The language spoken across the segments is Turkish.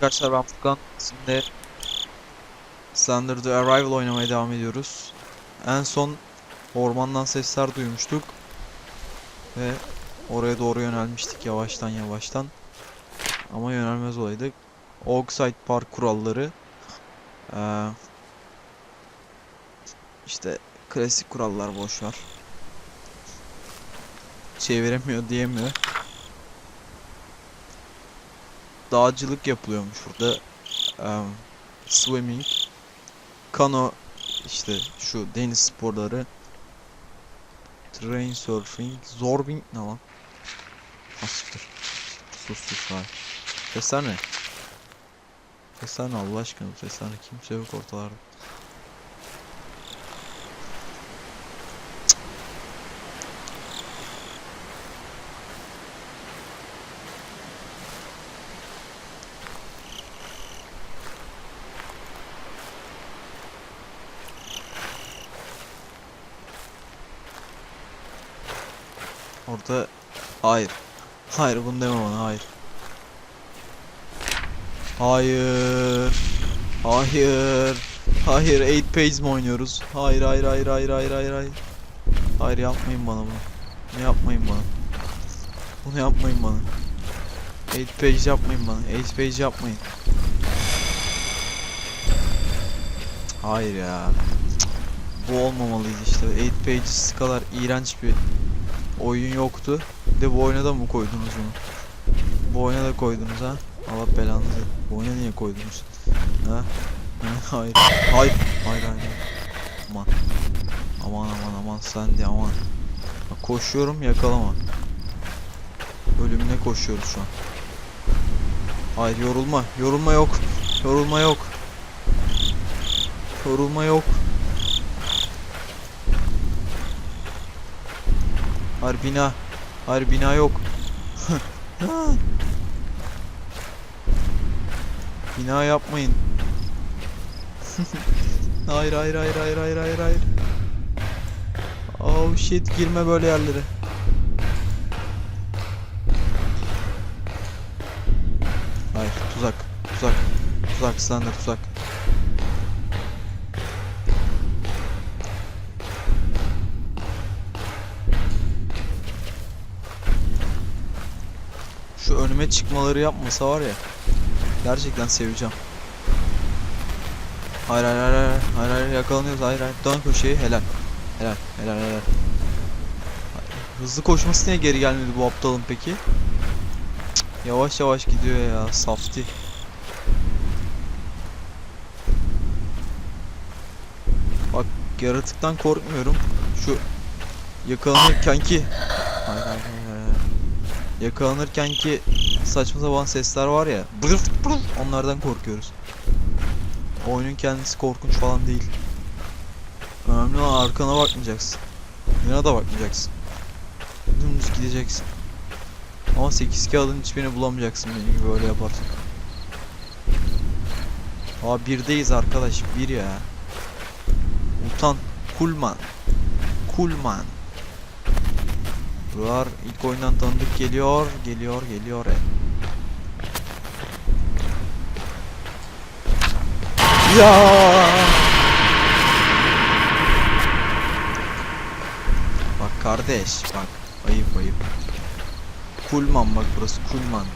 Arkadaşlar ben Furkan. Şimdi Slender The Arrival oynamaya devam ediyoruz. En son ormandan sesler duymuştuk. Ve oraya doğru yönelmiştik yavaştan yavaştan. Ama yönelmez olaydık. Oakside Park kuralları. Ee, işte klasik kurallar boş ver. Çeviremiyor diyemiyor. Dağcılık yapılıyormuş burada. Em, swimming, kano işte şu deniz sporları, train surfing, zorbing ne lan? Asiktir. Sus sus var. Sesler ne? Allah aşkına sesler ne? Kimse yok ortalarda. Orada hayır. Hayır bunu deme bana hayır. Hayır. Hayır. Hayır 8 page mi oynuyoruz? Hayır hayır hayır hayır hayır hayır hayır. Hayır yapmayın bana bunu. Bunu yapmayın bana. Bunu yapmayın bana. 8 page yapmayın bana. 8 page yapmayın. Hayır ya. Bu olmamalıydı işte. 8 pages kadar iğrenç bir oyun yoktu. De bu oyuna da mı koydunuz bunu? Bu oyuna da koydunuz ha? Allah belanızı. Bu oyuna niye koydunuz? Ha? Ha? Hayır. Hayır. Hayır hayır. Aman. Aman aman aman sen de aman. Koşuyorum yakalama. Ölümüne koşuyoruz şu an. Hayır yorulma. Yorulma yok. Yorulma yok. Yorulma yok. Hayır bina. Hayır bina yok. bina yapmayın. hayır hayır hayır hayır hayır hayır hayır. Oh shit girme böyle yerlere. Hayır tuzak tuzak tuzak Slender tuzak. Şu önüme çıkmaları yapmasa var ya. Gerçekten seveceğim. Hayır hayır hayır hayır hayır hayır yakalanıyoruz hayır hayır. Dön köşeyi helal. Helal helal helal. Hızlı koşması niye geri gelmedi bu aptalın peki? Cık, Yavaş yavaş gidiyor ya safti. Bak yaratıktan korkmuyorum. Şu yakalanırken ki hayır hayır hayır Yakalanırken ki saçma sapan sesler var ya onlardan korkuyoruz Oyunun kendisi korkunç falan değil. Önemli olan arkana bakmayacaksın. Yana da bakmayacaksın. Dümdüz gideceksin. Ama 8 kağıdın hiçbirini bulamayacaksın benim gibi öyle yaparsan. Aa birdeyiz arkadaş bir ya. Utan. Kulman. Kulman. Buralar ilk oyundan tanıdık geliyor. Geliyor geliyor. Ya. Bak kardeş bak ayıp ayıp. Kulman bak burası Kulman.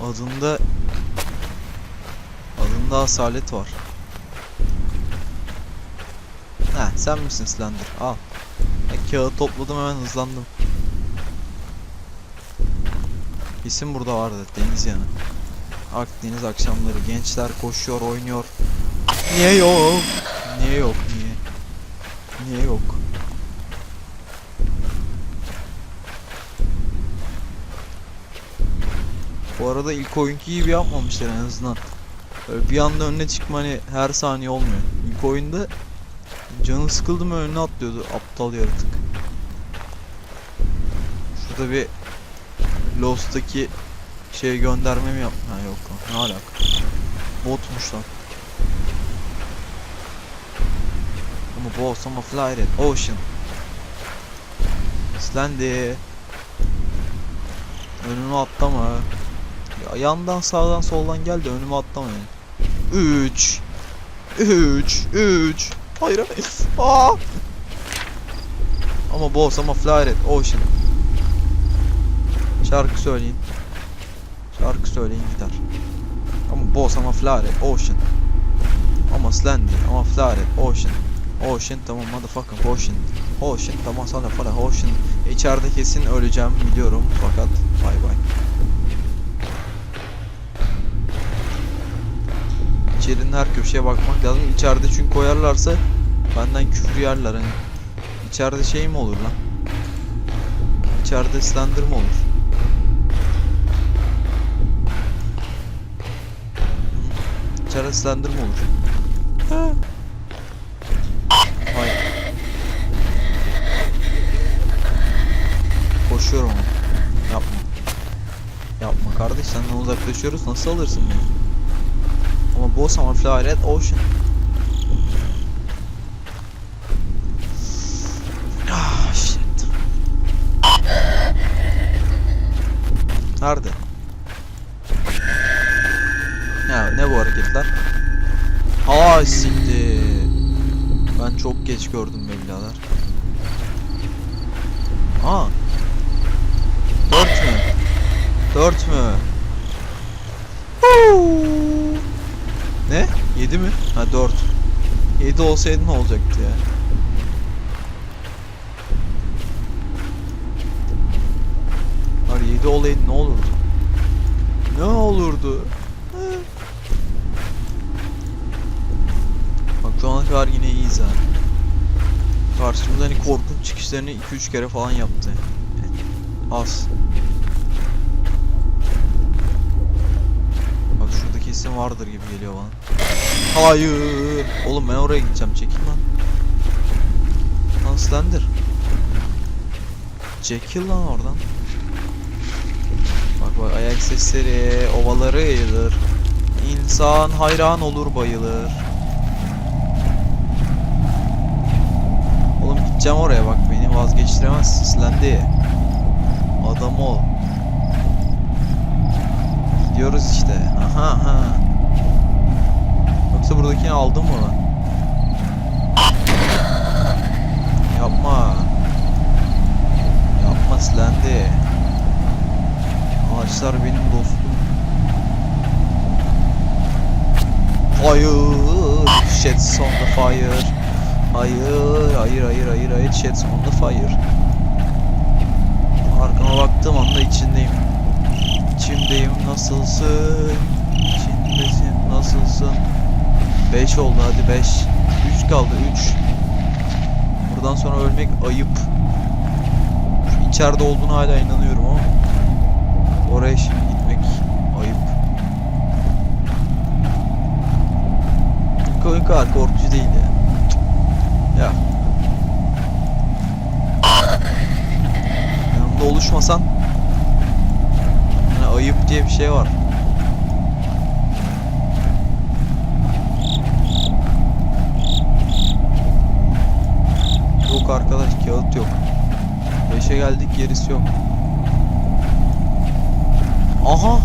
Adında adında asalet var. Ha sen misin Slender? Al. Kağıt topladım hemen hızlandım. İsim burada vardı deniz yanı. Akdeniz akşamları gençler koşuyor oynuyor. Niye yok? Niye yok niye? Niye yok? Bu arada ilk oyunki gibi yapmamışlar en azından. Böyle bir anda önüne çıkma hani her saniye olmuyor. İlk oyunda canı sıkıldı mı önüne atlıyordu aptal yaratık. Şurada bir Lost'taki şey gönderme mi yap? Ha yok. Ne alaka? Botmuş lan. I'm a boss, I'm a fly at ocean. Slendy. Önüme atlama. Ya yandan sağdan soldan gel de önüme atlama yani. 3 3 3 Hayır hayır. Aa! Ama boss ama fly red ocean. Şarkı söyleyin. Şarkı söyleyin gider. Ama boss ama fly red ocean. Ama slendy ama fly red ocean. Ocean tamam motherfucking ocean. Ocean tamam sana falan ocean. İçeride kesin öleceğim biliyorum fakat bay bay. İçerinin her köşeye bakmak lazım. İçeride çünkü koyarlarsa benden küfür yerler hani. İçeride şey mi olur lan? İçeride slender mi olur? Mi olur? Ha. Hayır. Koşuyorum ama. Yapma. Yapma kardeş senden uzaklaşıyoruz. Nasıl alırsın beni? Ama boss ama fly red ocean. Ah shit. Nerede? Ya ne bu hareketler? Aa siktir. Ben çok geç gördüm be birader. Aa. Dört mü? Dört mü? Ne? 7 mi? Ha 4. 7 olsaydı ne olacaktı ya? Hayır 7 olaydı ne olurdu? Ne olurdu? Ha. Bak şu ana kadar yine iyiyiz ha. Karşımızda hani korkunç çıkışlarını 2-3 kere falan yaptı. Az. Bak şurada kesin vardır gibi geliyor bana. Hayır. Oğlum ben oraya gideceğim. Çekil lan. Lan Slender. Çekil lan oradan. Bak bak ayak sesleri ovaları eğilir. İnsan hayran olur bayılır. Oğlum gideceğim oraya bak beni vazgeçtiremezsin Slendy. Adam ol. Gidiyoruz işte. Aha aha. Yoksa buradakini aldın mı lan? Yapma. Yapma Slendy. Ağaçlar benim dostum. Fire. Shit's on the fire. Hayır, hayır, hayır, hayır, hayır. Shit's on the fire. Arkama baktığım anda içindeyim. İçimdeyim nasılsın? İçindesin nasılsın? 5 oldu hadi 5. 3 kaldı 3. Buradan sonra ölmek ayıp. Şu içeride olduğunu hala inanıyorum ama. Oraya şimdi gitmek ayıp. Oyun kadar korkutucu değil ya. Ya. Yanımda oluşmasan yani ayıp diye bir şey var. Yok arkadaş kağıt yok. 5'e geldik gerisi yok. Aha.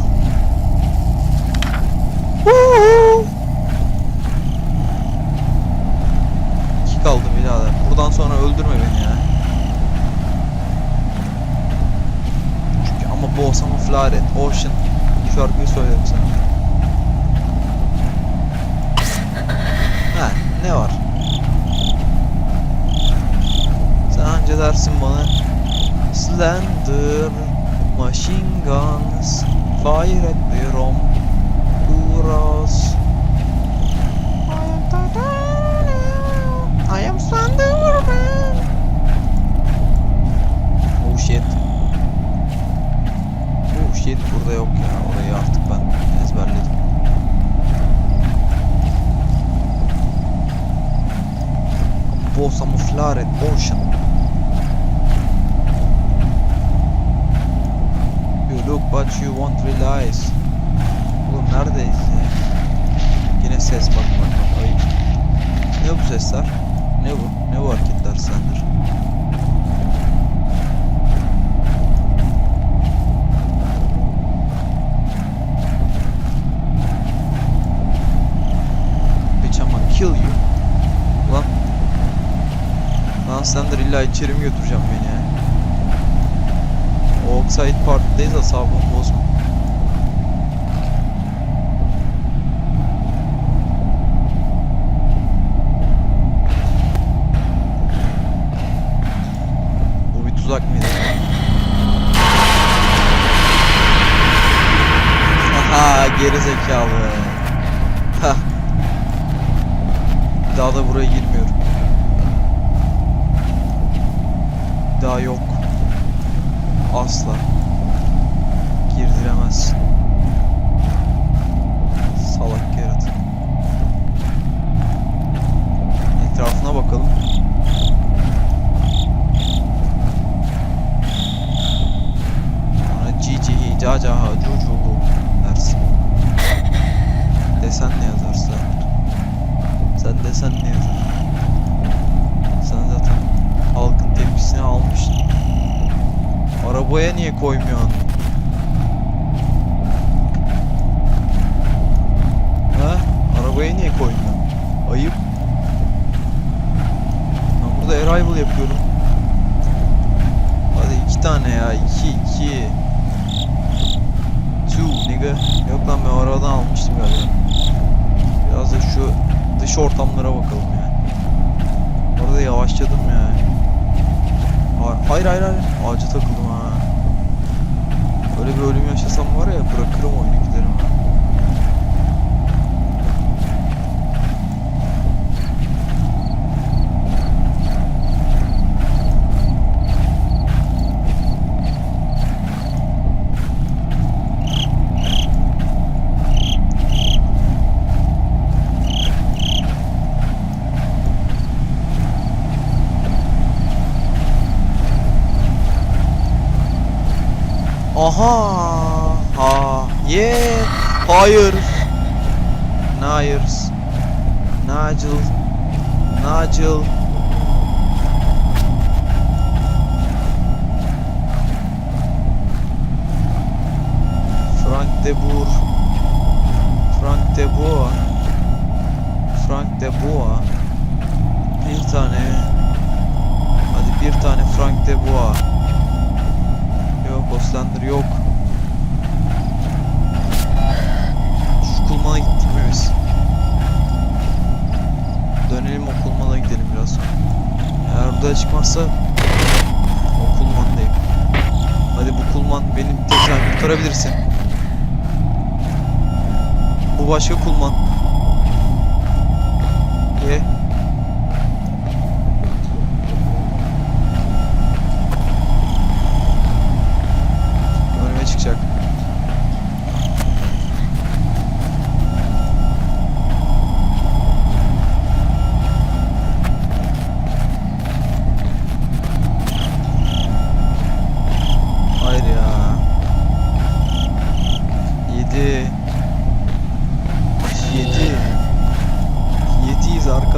Huhu. İki kaldı birader. Buradan sonra öldürme beni ya. Çünkü ama boss ama flaret, ocean. Bu şarkıyı söylerim sana. Ha ne var? Sen anca dersin bana Slender Machine guns Fire at the rom Kuros I am Slenderman Oh shit Oh shit burada yok ya orayı artık ben ezberledim Boss ama Flaret Ocean You look but you won't realize Oğlum neredeyiz ya? Yine ses bak bak bak ayıp. Ne bu sesler? Ne bu? Ne bu hareketler sendir? Bitch I'ma kill you. Lan. Lan sendir illa içeri mi götüreceğim beni ya? Offside Park'tayız asabım bozma. shower. Burada arrival yapıyorum. Hadi iki tane ya. iki iki. Two nigga. Yok lan ben arabadan almıştım galiba. Biraz da şu dış ortamlara bakalım ya. Orada yavaşladım ya. Ha- Hayır hayır hayır. Ağaca takıldım ha. Böyle bir ölüm yaşasam var ya bırakırım oyunu giderim ha. Aha! Ha! Yeah! Hayır! Ne hayır? Nigel! Nigel! Frank de Boer. Frank de Boer. Frank de Boer. Bir tane. Hadi bir tane Frank de Boer. Yok Oslander yok. Şu kulmana gittik mi biz? Dönelim o kulmana gidelim biraz sonra. Eğer burada çıkmazsa o kulmandayım. Hadi bu kulman benim tekrar kurtarabilirsin. Bu başka kulman. Ye.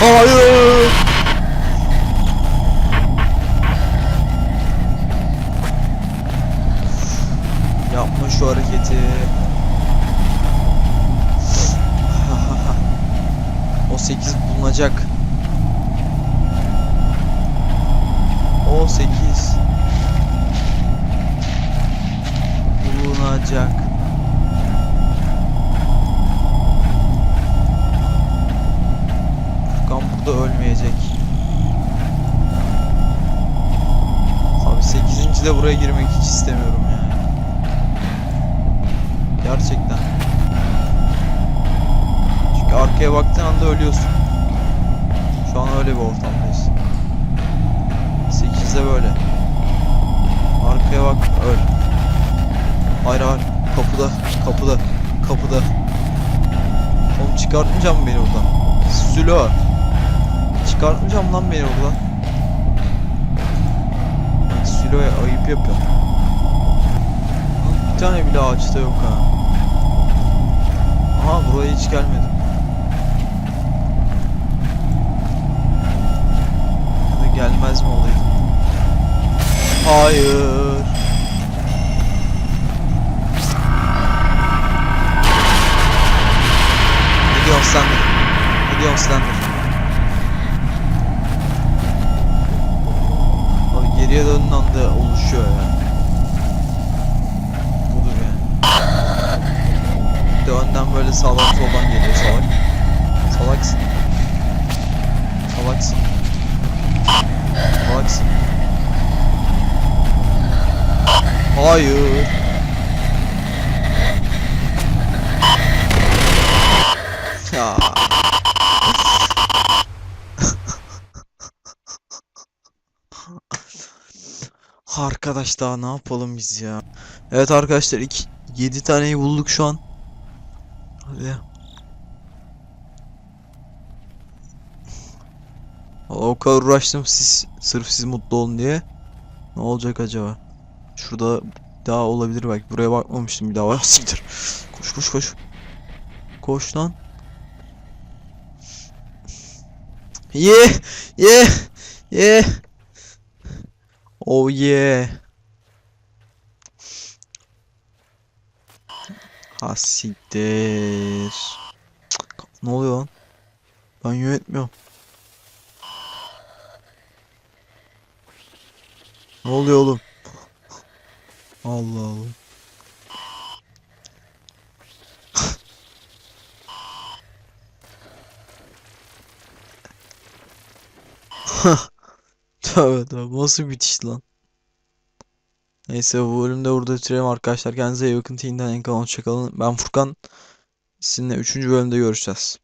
Hayır. Yapma şu hareketi. O 8 bulunacak. O 8 bulunacak. Burada ölmeyecek. Abi 8. de buraya girmek hiç istemiyorum ya. Gerçekten. Çünkü arkaya baktığın anda ölüyorsun. Şu an öyle bir ortamdayız. 8'de böyle. Arkaya bak öl. Hayır hayır. Kapıda. Kapıda. Kapıda. Oğlum çıkartmayacağım beni buradan? Sülo. Çıkartmayacağım lan beni buradan. Kiloya ayıp yapıyor. Lan Bir tane bile ağaçta yok ha. Aha buraya hiç gelmedim. Ya da gelmez mi olaydım? Hayır. Gidiyorum sendir. Gidiyorum sendir. Abi geriye döndüğün anda oluşuyor ya. Budur ya. Bir de önden böyle sağdan soldan geliyor salak. Salaksın. Salaksın. Salaksın. Hayır. Ya. Arkadaş daha ne yapalım biz ya? Evet arkadaşlar 7 taneyi bulduk şu an. Hadi. O kadar uğraştım siz sırf siz mutlu olun diye. Ne olacak acaba? Şurada daha olabilir belki. Buraya bakmamıştım bir daha. Siktir. Koş koş koş. Koş lan. Ye ye ye. Oh yeah. Ha siktir. Ne oluyor lan? Ben yönetmiyorum. Ne oluyor oğlum? Allah Allah. Tövbe tövbe bu nasıl bitiş lan? Neyse bu bölümde burada bitirelim arkadaşlar. Kendinize iyi bakın. Tinden en kalın hoşçakalın. Ben Furkan. Sizinle 3. bölümde görüşeceğiz.